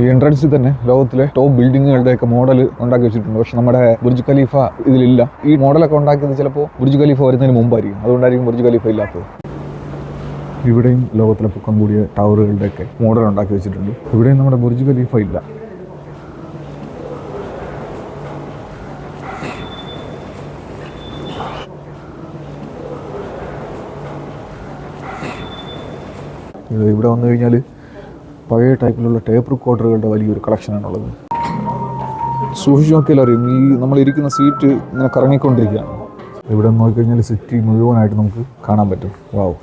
ഈ എൻട്രൻസിൽ തന്നെ ലോകത്തിലെ ടോപ്പ് ബിൽഡിങ്ങുകളുടെ ബിൽഡിങ്ങുകളുടെയൊക്കെ മോഡൽ ഉണ്ടാക്കി വെച്ചിട്ടുണ്ട്. പക്ഷെ നമ്മുടെ ബുർജ് ഖലീഫ ഇതിലില്ല. ഈ മോഡലൊക്കെ ഉണ്ടാക്കിയത് ചിലപ്പോൾ ബുർജ് ഖലീഫ വരുന്നതിന് മുമ്പായിരിക്കും. അതുകൊണ്ടായിരിക്കും ബുർജ് ഖലീഫ ഇല്ലാത്തത്. ഇവിടെയും ലോകത്തിലെ പൊക്കം കൂടിയ ടവറുകളുടെയൊക്കെ മോഡൽ ഉണ്ടാക്കി വെച്ചിട്ടുണ്ട്. ഇവിടെയും നമ്മുടെ ബുർജ് ഖലീഫ ഇല്ല. ഇവിടെ വന്നു കഴിഞ്ഞാൽ പഴയ ടൈപ്പിലുള്ള ടേപ്പ് റെക്കോർഡറുകളുടെ വലിയൊരു കളക്ഷനാണുള്ളത് സൂക്ഷിച്ച് നോക്കിയാൽ അറിയും. ഈ നമ്മളിരിക്കുന്ന സീറ്റ് ഇങ്ങനെ കറങ്ങിക്കൊണ്ടിരിക്കുകയാണ്. ഇവിടെ നോക്കിക്കഴിഞ്ഞാൽ സിറ്റി മുഴുവനായിട്ട് നമുക്ക് കാണാൻ പറ്റും. വാവ്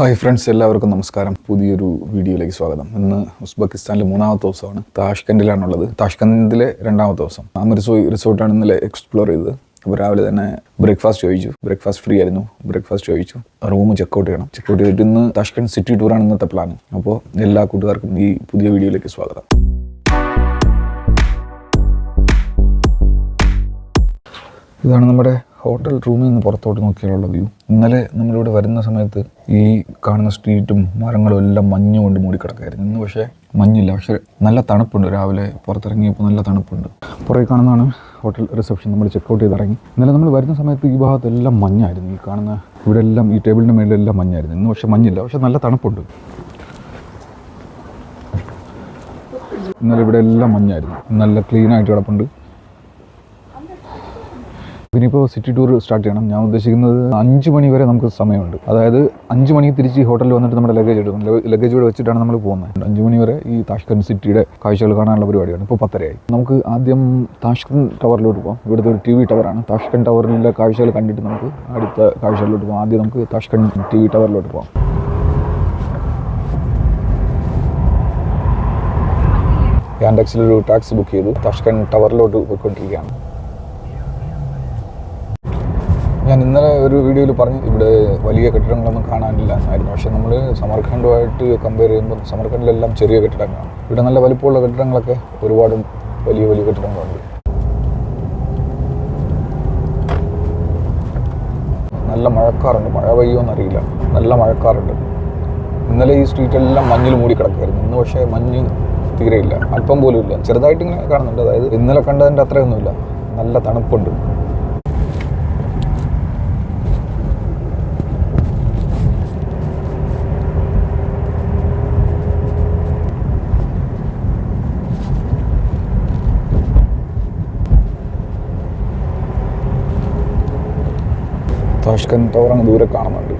ഹായ് ഫ്രണ്ട്സ് എല്ലാവർക്കും നമസ്കാരം. പുതിയൊരു വീഡിയോയിലേക്ക് സ്വാഗതം. ഇന്ന് ഉസ്ബെക്കിസ്ഥാനിലെ മൂന്നാമത്തെ ദിവസമാണ്. താഷ്കൻഡിലാണുള്ളത് താഷ്കൻഡിലെ രണ്ടാമത്തെ ദിവസം. അമൃസോയ് റിസോർട്ടാണ് ഇന്നലെ എക്സ്പ്ലോർ ചെയ്തത്. അപ്പോൾ രാവിലെ തന്നെ ബ്രേക്ക്ഫാസ്റ്റ് ചോദിച്ചു. ബ്രേക്ക്ഫാസ്റ്റ് ഫ്രീ ആയിരുന്നു. ബ്രേക്ക്ഫാസ്റ്റ് ചോദിച്ചു. റൂം ചെക്കൗട്ട് ചെയ്യണം. ചെക്കൗട്ട് ചെയ്തിട്ട് ഇന്ന് താഷ്കൻഡ് സിറ്റി ടൂറാണ് ഇന്നത്തെ പ്ലാൻ അപ്പോൾ എല്ലാ കൂട്ടുകാർക്കും ഈ പുതിയ വീഡിയോയിലേക്ക് സ്വാഗതം. ഇതാണ് നമ്മുടെ ഹോട്ടൽ റൂമിൽ നിന്ന് പുറത്തോട്ട് നോക്കിയാലുള്ള വ്യൂ. ഇന്നലെ നമ്മളിവിടെ വരുന്ന സമയത്ത് ഈ കാണുന്ന സ്ട്രീറ്റും മരങ്ങളും എല്ലാം മഞ്ഞ് കൊണ്ട് മൂടിക്കിടക്കായിരുന്നു. ഇന്ന് പക്ഷേ മഞ്ഞില്ല. പക്ഷെ നല്ല തണുപ്പുണ്ട്. രാവിലെ പുറത്തിറങ്ങിയപ്പോൾ നല്ല തണുപ്പുണ്ട്. പുറകെ കാണുന്നതാണ് ഹോട്ടൽ റിസപ്ഷൻ. നമ്മൾ ചെക്ക് ഔട്ട് ചെയ്ത് ഇറങ്ങി ഇന്നലെ നമ്മൾ വരുന്ന സമയത്ത് ഈ ഭാഗത്തെല്ലാം മഞ്ഞായിരുന്നു. ഈ കാണുന്ന ഇവിടെ എല്ലാം ഈ ടേബിളിന്റെ മേളിലെല്ലാം മഞ്ഞായിരുന്നു. ഇന്ന് പക്ഷേ മഞ്ഞില്ല. പക്ഷെ നല്ല തണുപ്പുണ്ട്. ഇന്നലെ ഇവിടെ എല്ലാം മഞ്ഞായിരുന്നു. നല്ല ക്ലീൻ ആയിട്ട് കിടപ്പുണ്ട്. ഇനിയിപ്പോൾ സിറ്റി ടൂർ സ്റ്റാർട്ട് ചെയ്യണം. ഞാൻ ഉദ്ദേശിക്കുന്നത് അഞ്ച് മണി വരെ നമുക്ക് സമയമുണ്ട്. അതായത് അഞ്ച് മണിക്ക് തിരിച്ച് ഹോട്ടലിൽ വന്നിട്ട് നമ്മുടെ ലഗേജ് എടുക്കും ലഗേജ് ഇവിടെ വെച്ചിട്ടാണ് നമ്മൾ പോകുന്നത്. അഞ്ച് മണി വരെ ഈ താഷ്കൻ സിറ്റിയുടെ കാഴ്ചകൾ കാണാനുള്ള പരിപാടിയാണ്. ഇപ്പോൾ പത്തരയായി. നമുക്ക് ആദ്യം താഷ്കൻ ടവറിലോട്ട് പോകാം ഇവിടുത്തെ ഒരു ടി വി ടവറാണ് താഷ്കൻ ടവറിലെ കാഴ്ചകൾ കണ്ടിട്ട് നമുക്ക് അടുത്ത കാഴ്ചകളിലോട്ട് പോകാം ആദ്യം നമുക്ക് താഷ്കൻ ടി വി ടവറിലോട്ട് പോകാം യാൻഡെക്സിൽ ഒരു ടാക്സി ബുക്ക് ചെയ്തു. താഷ്കൻ ടവറിലോട്ട് പോയിക്കൊണ്ടിരിക്കുകയാണ്. ഞാൻ ഇന്നലെ ഒരു വീഡിയോയിൽ പറഞ്ഞു ഇവിടെ വലിയ കെട്ടിടങ്ങളൊന്നും കാണാനില്ല. ആയിരുന്നു. പക്ഷേ നമ്മൾ സമർഖണ്ഡുമായിട്ട് കമ്പയർ ചെയ്യുമ്പോൾ സമർഖണ്ഡിലെല്ലാം ചെറിയ കെട്ടിടങ്ങളാണ്. ഇവിടെ നല്ല വലിപ്പമുള്ള കെട്ടിടങ്ങളൊക്കെ ഒരുപാട് വലിയ വലിയ കെട്ടിടങ്ങളുണ്ട്. നല്ല മഴക്കാറുണ്ട്. മഴ പെയ്യുമെന്നറിയില്ല നല്ല മഴക്കാറുണ്ട്. ഇന്നലെ ഈ സ്ട്രീറ്റെല്ലാം മഞ്ഞിൽ മൂടി കിടക്കുമായിരുന്നു ഇന്ന് പക്ഷേ മഞ്ഞ് ഇല്ല. അല്പം പോലും ഇല്ല. ചെറുതായിട്ട് ഇങ്ങനെ കാണുന്നുണ്ട്. അതായത് ഇന്നലെ കണ്ടതിന്റെ അത്രയൊന്നുമില്ല. നല്ല തണുപ്പുണ്ട്. താഷ്കൻ ടവർ അങ്ങ് ദൂരെ കാണുന്നുണ്ട്.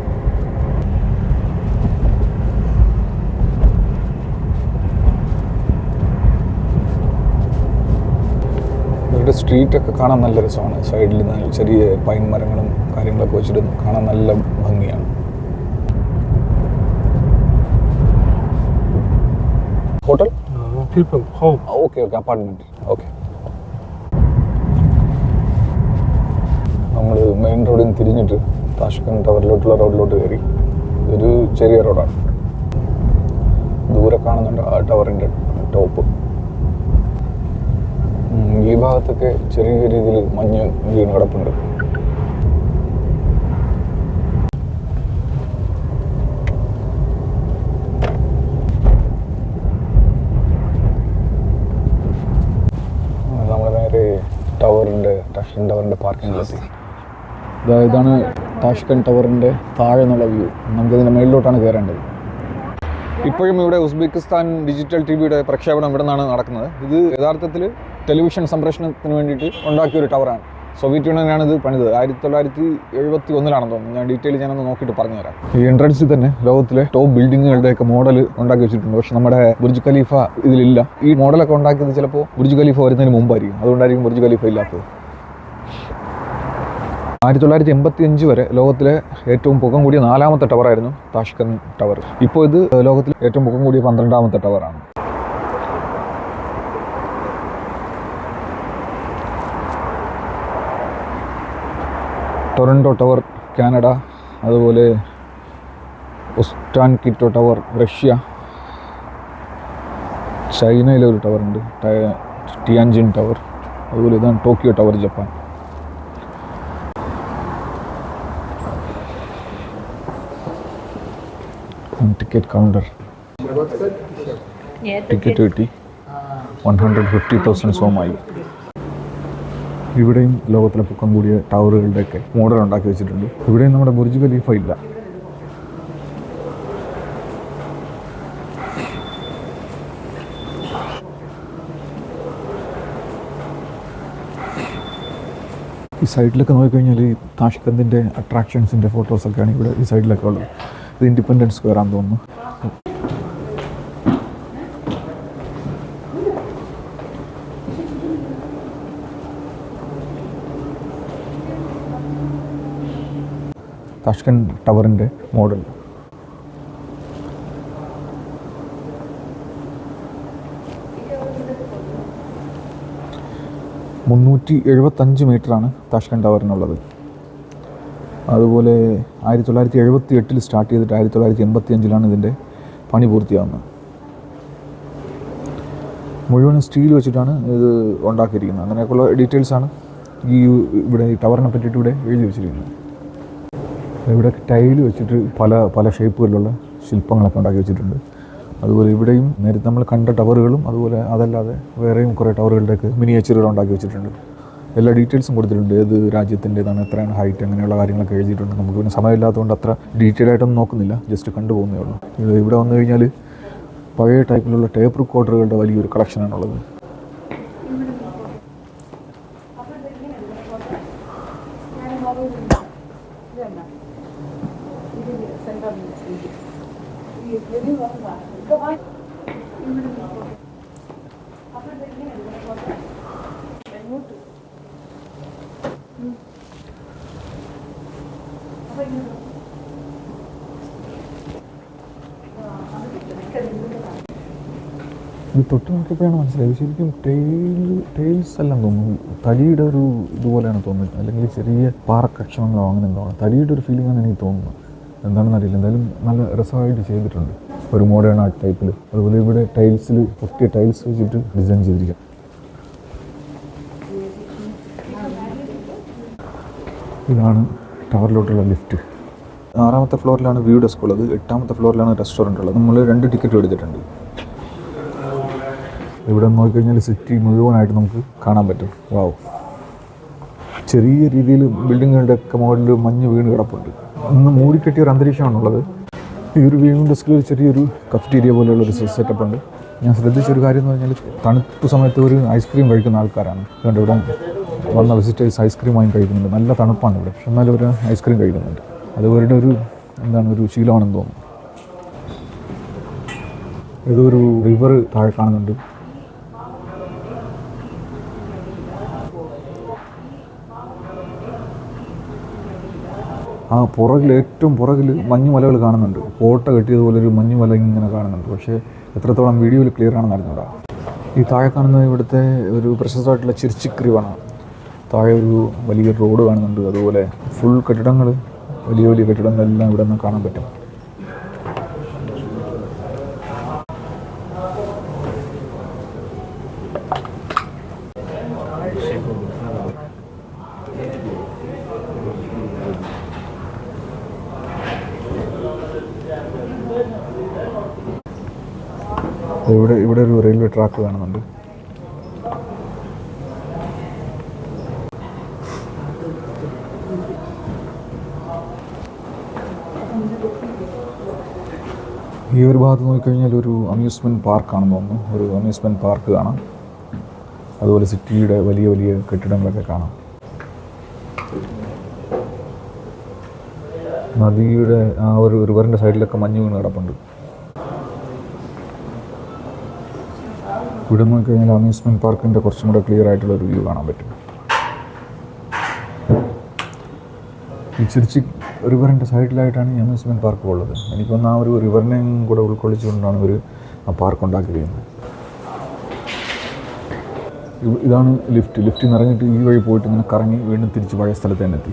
ഇവരുടെ സ്ട്രീറ്റൊക്കെ കാണാൻ നല്ല രസമാണ്. സൈഡിൽ നല്ല ചെറിയ പൈൻ മരങ്ങളും കാര്യങ്ങളൊക്കെ വെച്ചിട്ട് കാണാൻ നല്ല ഭംഗിയാണ്. Hotel. Okay okay apartment okay നമ്മൾ മെയിൻ റോഡിൽ നിന്ന് തിരിഞ്ഞിട്ട് താഷ്കൻ ടവറിലോട്ടുള്ള റോഡിലോട്ട് കയറി. ഇതൊരു ചെറിയ റോഡാണ് ദൂരെ കാണുന്നുണ്ട് ആ ടവറിന്റെ ടോപ്പ് ഈ ഭാഗത്തൊക്കെ ചെറിയ രീതിയിൽ മഞ്ഞ് വീണ് കിടപ്പുണ്ട്. ടവറിന്റെ ടാഷ്കൻ ടവറിന്റെ പാർക്കിങ്ങിലെത്തി ഇതാണ് താഷ്കൻ ടവറിന്റെ താഴെ നിന്നുള്ള വ്യൂ. നമുക്കിതിന്റെ മേളിലോട്ടാണ് കയറേണ്ടത്. ഇപ്പോഴും ഇവിടെ ഉസ്ബെക്കിസ്ഥാൻ ഡിജിറ്റൽ ടി വിയുടെ പ്രക്ഷേപണം ഇവിടെ നിന്നാണ് നടക്കുന്നത്. ഇത് യഥാർത്ഥത്തിൽ ടെലിവിഷൻ സംപ്രേഷണത്തിന് വേണ്ടിയിട്ട് ഉണ്ടാക്കിയ ഒരു ടവറാണ്. സോവിയറ്റ് യൂണിയനാണ് ഇത് പണിത് ആയിരത്തി തൊള്ളായിരത്തി എഴുപത്തി ഒന്നിലാണെന്ന് തോന്നുന്നു. ഞാൻ ഡീറ്റെയിൽ ഞാനൊന്ന് നോക്കിയിട്ട് പറഞ്ഞുതരാം. ഈ എൻട്രൻസിൽ തന്നെ ലോകത്തിലെ ടോപ്പ് ബിൽഡിങ്ങുകളുടെയൊക്കെ മോഡൽ ഉണ്ടാക്കി വെച്ചിട്ടുണ്ട്. പക്ഷെ നമ്മുടെ ബുർജ് ഖലീഫ ഇതിലില്ല. ഈ മോഡലൊക്കെ ഉണ്ടാക്കിയത് ചിലപ്പോൾ ബുർജ് ഖലീഫ വരുന്നതിന് മുമ്പായിരിക്കും. അതുകൊണ്ടായിരിക്കും ബുർജ് ഖലീഫ ഇല്ലാത്തത്. ആയിരത്തി തൊള്ളായിരത്തി എൺപത്തി അഞ്ച് വരെ ലോകത്തിലെ ഏറ്റവും പൊക്കം കൂടിയ നാലാമത്തെ ടവറായിരുന്നു താഷ്കൻ ടവർ ഇപ്പോൾ ഇത് ലോകത്തിലെ ഏറ്റവും പൊക്കം കൂടിയ പന്ത്രണ്ടാമത്തെ ടവറാണ് ടൊറൻഡോ ടവർ കാനഡ അതുപോലെ ഒസ്റ്റാൻ കിറ്റോ ടവർ റഷ്യ. ചൈനയിലെ ഒരു ഉണ്ട് ടിയാൻജിൻ ടവർ അതുപോലെ ഇതാണ് Tokyo tower Japan. Ticket counter ticket കിട്ടി. വൺ ഹൺഡ്രഡ് ഫിഫ്റ്റി തൗസൻഡ് സോമായി ഇവിടെയും ലോകത്തിലെ പൊക്കം കൂടിയ ടവറുകളുടെയൊക്കെ മോഡൽ ഉണ്ടാക്കി വെച്ചിട്ടുണ്ട്. ഇവിടെയും നമ്മുടെ ബുർജ് ഖലീഫ ഇല്ല. ഈ സൈഡിലൊക്കെ നോക്കിക്കഴിഞ്ഞാൽ ഈ താഷ്കന്തിന്റെ അട്രാക്ഷൻസിന്റെ ഫോട്ടോസൊക്കെയാണ് ഇവിടെ ഈ സൈഡിലൊക്കെ ഉള്ളത്. ഇത് ഇൻഡിപെൻഡൻസ് സ്ക്വയർ ആണെന്ന് തോന്നുന്നു. താഷ്കൻ ടവറിന്റെ മോഡൽ മുന്നൂറ്റി എഴുപത്തഞ്ച് മീറ്ററാണ് താഷ്കൻ ടവറിനുള്ളത് അതുപോലെ ആയിരത്തി തൊള്ളായിരത്തി എഴുപത്തി എട്ടിൽ സ്റ്റാർട്ട് ചെയ്തിട്ട് ആയിരത്തി തൊള്ളായിരത്തി എൺപത്തി അഞ്ചിലാണ് ഇതിന്റെ പണി പൂർത്തിയാകുന്നത് മുഴുവൻ സ്റ്റീൽ വെച്ചിട്ടാണ് ഇത് ഉണ്ടാക്കിയിരിക്കുന്നത്. അങ്ങനെയൊക്കെയുള്ള ഡീറ്റെയിൽസാണ് ഈ ഇവിടെ ഈ ടവറിനെ പറ്റിയിട്ട് ഇവിടെ എഴുതി വെച്ചിരിക്കുന്നത്. ഇവിടെ ടൈൽ വെച്ചിട്ട് പല പല ഷേപ്പുകളിലുള്ള ശില്പങ്ങളൊക്കെ ഉണ്ടാക്കി വെച്ചിട്ടുണ്ട്. അതുപോലെ ഇവിടെയും നേരത്തെ നമ്മൾ കണ്ട ടവറുകളും അതുപോലെ അതല്ലാതെ വേറെയും കുറേ ടവറുകളുടെയൊക്കെ മിനിയേച്ചറുകൾ ഉണ്ടാക്കി വെച്ചിട്ടുണ്ട്. എല്ലാ ഡീറ്റെയിൽസും കൊടുത്തിട്ടുണ്ട്. ഏത് രാജ്യത്തിന്റെതാണ് എത്രയാണ് ഹൈറ്റ് അങ്ങനെയുള്ള കാര്യങ്ങളൊക്കെ എഴുതിയിട്ടുണ്ട്. നമുക്ക് പിന്നെ സമയമില്ലാത്തതുകൊണ്ട് അത്ര ഡീറ്റെയിൽ ആയിട്ടൊന്നും നോക്കുന്നില്ല. ജസ്റ്റ് കണ്ടുപോകുന്നേ ഉള്ളൂ. ഇത് ഇവിടെ വന്നു കഴിഞ്ഞാൽ പഴയ ടൈപ്പിലുള്ള ടേപ്പ് റെക്കോർഡറുകളുടെ വലിയൊരു കളക്ഷനാണുള്ളത്. ഇത് തൊട്ട് നോക്കിയപ്പോഴാണ് മനസ്സിലായത്. ശരിക്കും ടെയിൽ ടെയിൽസ് എല്ലാം തോന്നുന്നു. തടിയുടെ ഒരു ഇതുപോലെയാണ് തോന്നുന്നത്. അല്ലെങ്കിൽ ചെറിയ പാറക്കക്ഷണങ്ങളോ അങ്ങനെ എന്തോ ആണ്. തടിയുടെ ഒരു ഫീലിംഗ് ആണ് എനിക്ക് തോന്നുന്നത്. എന്താണെന്ന് അറിയില്ല. എന്തായാലും നല്ല രസമായിട്ട് ചെയ്തിട്ടുണ്ട്. ഒരു മോഡേൺ ആർട്ട് ടൈപ്പിൽ അതുപോലെ ഇവിടെ ടൈൽസിൽ ഒത്തിരി ടൈൽസ് വെച്ചിട്ട് ഡിസൈൻ ചെയ്തിരിക്കാം. ഇതാണ് ടവറിലോട്ടുള്ള ലിഫ്റ്റ് ആറാമത്തെ ഫ്ലോറിലാണ് വ്യൂ ഡെസ്ക് ഉള്ളത് എട്ടാമത്തെ ഫ്ലോറിലാണ് റെസ്റ്റോറന്റ് ഉള്ളത്. നമ്മൾ രണ്ട് ടിക്കറ്റ് എടുത്തിട്ടുണ്ട്. ഇവിടെ നോക്കിക്കഴിഞ്ഞാൽ സിറ്റി മുഴുവനായിട്ട് നമുക്ക് കാണാൻ പറ്റും. വാവ് ചെറിയ രീതിയിൽ ബിൽഡിങ്ങുകളുടെ ഒക്കെ മുകളിൽ മഞ്ഞ് വീണ് കിടപ്പുണ്ട്. ഇന്ന് മൂടിക്കെട്ടിയ ഒരു അന്തരീക്ഷമാണുള്ളത്. ഈ ഒരു വീണ്ടും ഡെസ്കിൽ ഒരു ചെറിയൊരു കഫ്റ്റീരിയ പോലെയുള്ള ഒരു സെറ്റപ്പ് ഉണ്ട്. ഞാൻ ശ്രദ്ധിച്ചൊരു കാര്യം എന്ന് പറഞ്ഞാൽ തണുപ്പ് സമയത്ത് ഒരു ഐസ്ക്രീം കഴിക്കുന്ന ആൾക്കാരാണ്. കണ്ട് ഇവിടെ വന്ന വിസിറ്റേഴ്സ് ഐസ്ക്രീം വാങ്ങി കഴിക്കുന്നുണ്ട്. നല്ല തണുപ്പാണ് ഇവിടെ. പക്ഷെ എന്നാലും ഒരു ഐസ്ക്രീം കഴിക്കുന്നുണ്ട്. അത് അവരുടെ ഒരു എന്താണ് ഒരു ശീലമാണെന്ന് തോന്നുന്നു. ഇതൊരു റിവർ താഴെ കാണുന്നുണ്ട്. ആ പുറകിൽ ഏറ്റവും പുറകിൽ മഞ്ഞുമലകൾ കാണുന്നുണ്ട്. കോട്ട കെട്ടിയതുപോലെ ഒരു മഞ്ഞുമല ഇങ്ങനെ കാണുന്നുണ്ട്. പക്ഷേ എത്രത്തോളം വീഡിയോയിൽ ക്ലിയർ ആണെന്ന് അറിഞ്ഞൂടാ. ഈ താഴെ കാണുന്ന ഇവിടുത്തെ ഒരു പ്രശസ്തമായിട്ടുള്ള ചിരിച്ചിക്രിവാണ് താഴെ ഒരു വലിയ റോഡ് കാണുന്നുണ്ട്. അതുപോലെ ഫുൾ കെട്ടിടങ്ങൾ വലിയ വലിയ കെട്ടിടങ്ങളെല്ലാം ഇവിടെ നിന്ന് കാണാൻ പറ്റും. ഇവിടെ ഇവിടെ ഒരു റെയിൽവേ ട്രാക്ക് കാണുന്നുണ്ട്. ഈ ഒരു ഭാഗത്ത് നോക്കിക്കഴിഞ്ഞാൽ ഒരു അമ്യൂസ്മെന്റ് പാർക്കാണെന്ന് തോന്നുന്നു. ഒരു അമ്യൂസ്മെന്റ് പാർക്ക് കാണാം. അതുപോലെ സിറ്റിയുടെ വലിയ വലിയ കെട്ടിടങ്ങളൊക്കെ കാണാം. നദിയുടെ ആ ഒരു റിവറിന്റെ സൈഡിലൊക്കെ മഞ്ഞ് വീണ് കിടപ്പുണ്ട്. ഇവിടെ നോക്കിക്കഴിഞ്ഞാൽ അമ്യൂസ്മെന്റ് പാർക്കിന്റെ കുറച്ചും കൂടെ ക്ലിയർ ആയിട്ടുള്ള ഒരു വ്യൂ കാണാൻ പറ്റും. ഈ റിവറിന്റെ സൈഡിലായിട്ടാണ് ഈ അമ്യൂസ്മെന്റ് പാർക്ക് ഉള്ളത്. എനിക്ക് തോന്നുന്നു ആ ഒരു റിവറിനെയും കൂടെ ഉൾക്കൊള്ളിച്ചുകൊണ്ടാണ് ഒരു ആ പാർക്ക് കഴിയുന്നത് ഇതാണ് ലിഫ്റ്റ് ലിഫ്റ്റിൽ നിന്ന് ഇറങ്ങിയിട്ട് ഈ വഴി പോയിട്ട് ഇങ്ങനെ കറങ്ങി വീണ്ടും തിരിച്ച് പഴയ സ്ഥലത്ത് തന്നെ എത്തി.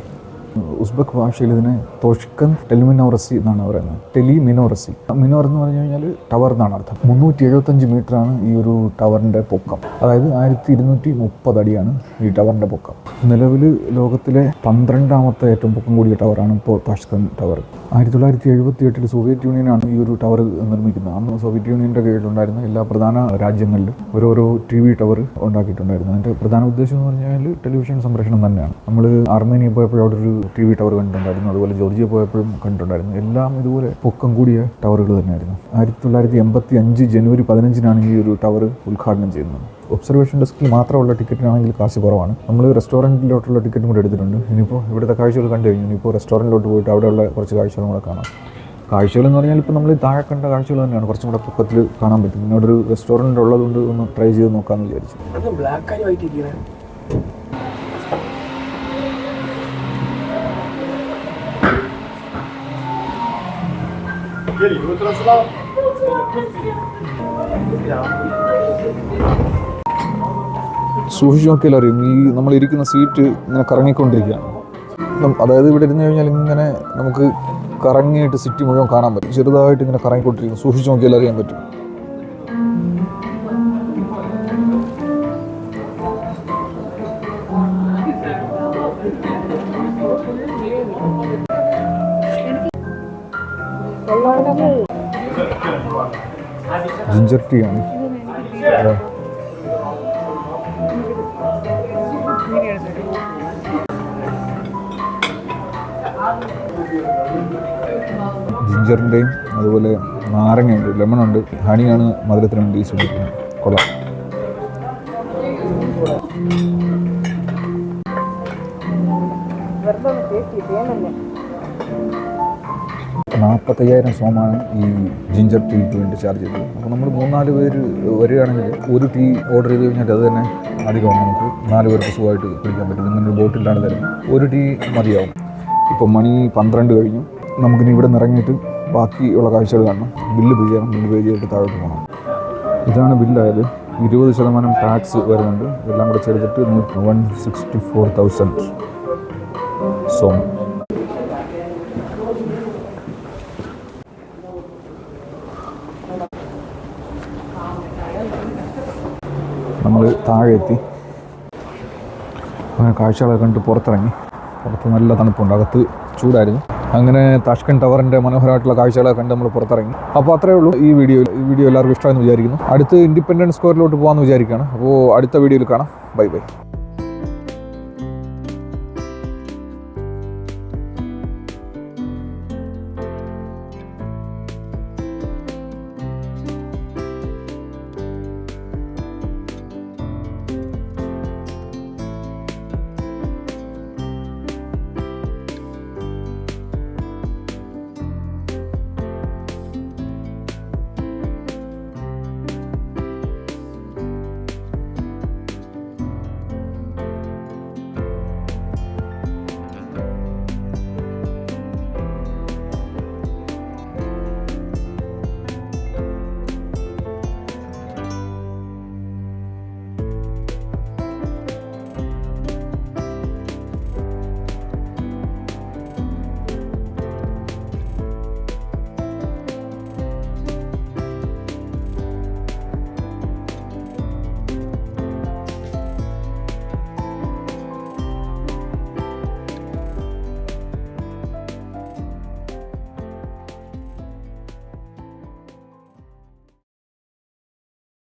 ഉസ്ബെക്ക് ഭാഷയിൽ ഇതിനെ തോഷ്കൻ ടെലിമിനോറസി എന്നാണ് പറയുന്നത്. ടെലി മിനോറസി മിനോർ എന്ന് പറഞ്ഞു കഴിഞ്ഞാൽ ടവർ എന്നാണ് അർത്ഥം. മുന്നൂറ്റി എഴുപത്തഞ്ച് മീറ്ററാണ് ഈ ഒരു ടവറിന്റെ പൊക്കം. അതായത് ആയിരത്തി ഇരുന്നൂറ്റി മുപ്പത് അടിയാണ് ഈ ടവറിന്റെ പൊക്കം. നിലവിൽ ലോകത്തിലെ പന്ത്രണ്ടാമത്തെ ഏറ്റവും പൊക്കം കൂടിയ ടവറാണ് ഇപ്പോൾ താഷ്കൻ ടവർ. ആയിരത്തി തൊള്ളായിരത്തി എഴുപത്തി എട്ടിൽ സോവിയറ്റ് യൂണിയനാണ് ഈ ഒരു ടവർ നിർമ്മിക്കുന്നത്. അന്ന് സോവിയറ്റ് യൂണിയന്റെ കീഴിലുണ്ടായിരുന്ന എല്ലാ പ്രധാന രാജ്യങ്ങളിലും ഓരോരോ ടി വി ടവർ ഉണ്ടാക്കിയിട്ടുണ്ടായിരുന്നു. അതിന്റെ പ്രധാന ഉദ്ദേശം എന്ന് പറഞ്ഞാൽ ടെലിവിഷൻ സംപ്രേഷണം തന്നെയാണ്. നമ്മൾ അർമേനിയ പോയപ്പോൾ അവിടെ ഒരു ടി വി ടവർ കണ്ടിട്ടുണ്ടായിരുന്നു. അതുപോലെ ജോർജിയ പോയപ്പോഴും കണ്ടിട്ടുണ്ടായിരുന്നു. എല്ലാം ഇതുപോലെ പൊക്കം കൂടിയ ടവറുകൾ തന്നെയായിരുന്നു. ആയിരത്തി തൊള്ളായിരത്തി എൺപത്തി അഞ്ച് ജനുവരി പതിനഞ്ചിനാണ് ഈ ഒരു ടവർ ഉദ്ഘാടനം ചെയ്യുന്നത്. ഒബ്സർവേഷൻ ഡെസ്കിൽ മാത്രമുള്ള ടിക്കറ്റിനാണെങ്കിൽ കാശ് കുറവാണ്. നമ്മൾ റെസ്റ്റോറന്റിലോട്ടുള്ള ടിക്കറ്റും കൂടി എടുത്തിട്ടുണ്ട്. ഇനിയിപ്പോൾ ഇവിടുത്തെ കാഴ്ചകൾ കണ്ടു കഴിഞ്ഞു. ഇനിയിപ്പോൾ റെസ്റ്റോറന്റിലോട്ട് പോയിട്ട് അവിടെയുള്ള കുറച്ച് കാഴ്ചകളും കൂടെ കാണാം. കാഴ്ചകൾ എന്ന് പറഞ്ഞാൽ ഇപ്പോൾ നമ്മൾ താഴെ കണ്ട കാഴ്ചകൾ തന്നെയാണ്. കുറച്ചും കൂടെ പൊക്കത്തിൽ കാണാൻ പറ്റും. പിന്നെ ഒരു റെസ്റ്റോറന്റ് ഉള്ളതുകൊണ്ട് ഒന്ന് ട്രൈ ചെയ്ത് നോക്കാമെന്ന് വിചാരിച്ചു. ബ്ലാക്ക് വൈറ്റ് ഇരിക്കണേ. സൂക്ഷിച്ച് നോക്കിയാൽ അറിയും. ഈ നമ്മളിരിക്കുന്ന സീറ്റ് ഇങ്ങനെ കറങ്ങിക്കൊണ്ടിരിക്കുകയാണ്. അതായത് ഇവിടെ ഇരുന്ന് കഴിഞ്ഞാൽ ഇങ്ങനെ നമുക്ക് കറങ്ങിയിട്ട് സിറ്റി മുഴുവൻ കാണാൻ പറ്റും. ചെറുതായിട്ട് ഇങ്ങനെ കറങ്ങിക്കൊണ്ടിരിക്കും. സൂക്ഷിച്ച് നോക്കിയാൽ അറിയാൻ പറ്റും. ജിഞ്ചർ ടീ ആണ്. ജിഞ്ചറിന്റെയും അതുപോലെ നാരങ്ങയുണ്ട് ലെമണുണ്ട് ഹണിയാണ് മധുരത്തിന് വേണ്ടി യൂസ് ചെയ്തിരിക്കുന്നത് കൊള്ളാം. നാൽപ്പത്തയ്യായിരം സോമാണ് ഈ ജിഞ്ചർ ടീക്ക് വേണ്ടി ചാർജ് ചെയ്തത്. അപ്പോൾ നമ്മൾ മൂന്നാൽ പേര് വരികയാണെങ്കിൽ ഒരു ടീ ഓർഡർ ചെയ്ത് കഴിഞ്ഞാൽ അത് തന്നെ അധികമാണ്. നമുക്ക് നാല് പേർക്ക് സുഖമായിട്ട് കുടിക്കാൻ പറ്റും. ഇങ്ങനെ ബോട്ടിലാണ് തരുന്നത്. ഒരു ടീ മതിയാവും. ഇപ്പോൾ മണി പന്ത്രണ്ട് കഴിഞ്ഞു. നമുക്കിനി ഇവിടെ നിന്ന് ഇറങ്ങിയിട്ട് ബാക്കിയുള്ള കാഴ്ചകൾ കാണണം. ബില്ല് പേ ചെയ്യണം ബില്ല് പേ ചെയ്തിട്ട് താഴോട്ട് പോകണം. ഇതാണ് ബില്ലായത്. ഇരുപത് ശതമാനം ടാക്സ് വരുന്നുണ്ട്. എല്ലാം കൂടെ ചേർത്തിട്ട് വൺ സിക്സ്റ്റി ഫോർ തൗസൻഡ് സോം നമ്മൾ താഴെ എത്തി. അങ്ങനെ കാഴ്ചകളൊക്കെ കണ്ട് പുറത്തിറങ്ങി. പുറത്ത് നല്ല തണുപ്പുണ്ട്. അകത്ത് ചൂടായിരുന്നു. അങ്ങനെ താഷ്കൻ ടവറിന്റെ മനോഹരമായിട്ടുള്ള കാഴ്ചകളൊക്കെ കണ്ട് നമ്മൾ പുറത്തിറങ്ങി. അപ്പോൾ അത്രയേ ഉള്ളൂ ഈ വീഡിയോ. ഈ വീഡിയോ എല്ലാവർക്കും ഇഷ്ടമായിരുന്നു വിചാരിക്കുന്നു. അടുത്ത് ഇൻഡിപെൻഡൻസ് സ്ക്വയറിലോട്ട് പോകാമെന്ന് വിചാരിക്കുകയാണ്. അപ്പോൾ അടുത്ത വീഡിയോയിൽ കാണാം. Bye bye.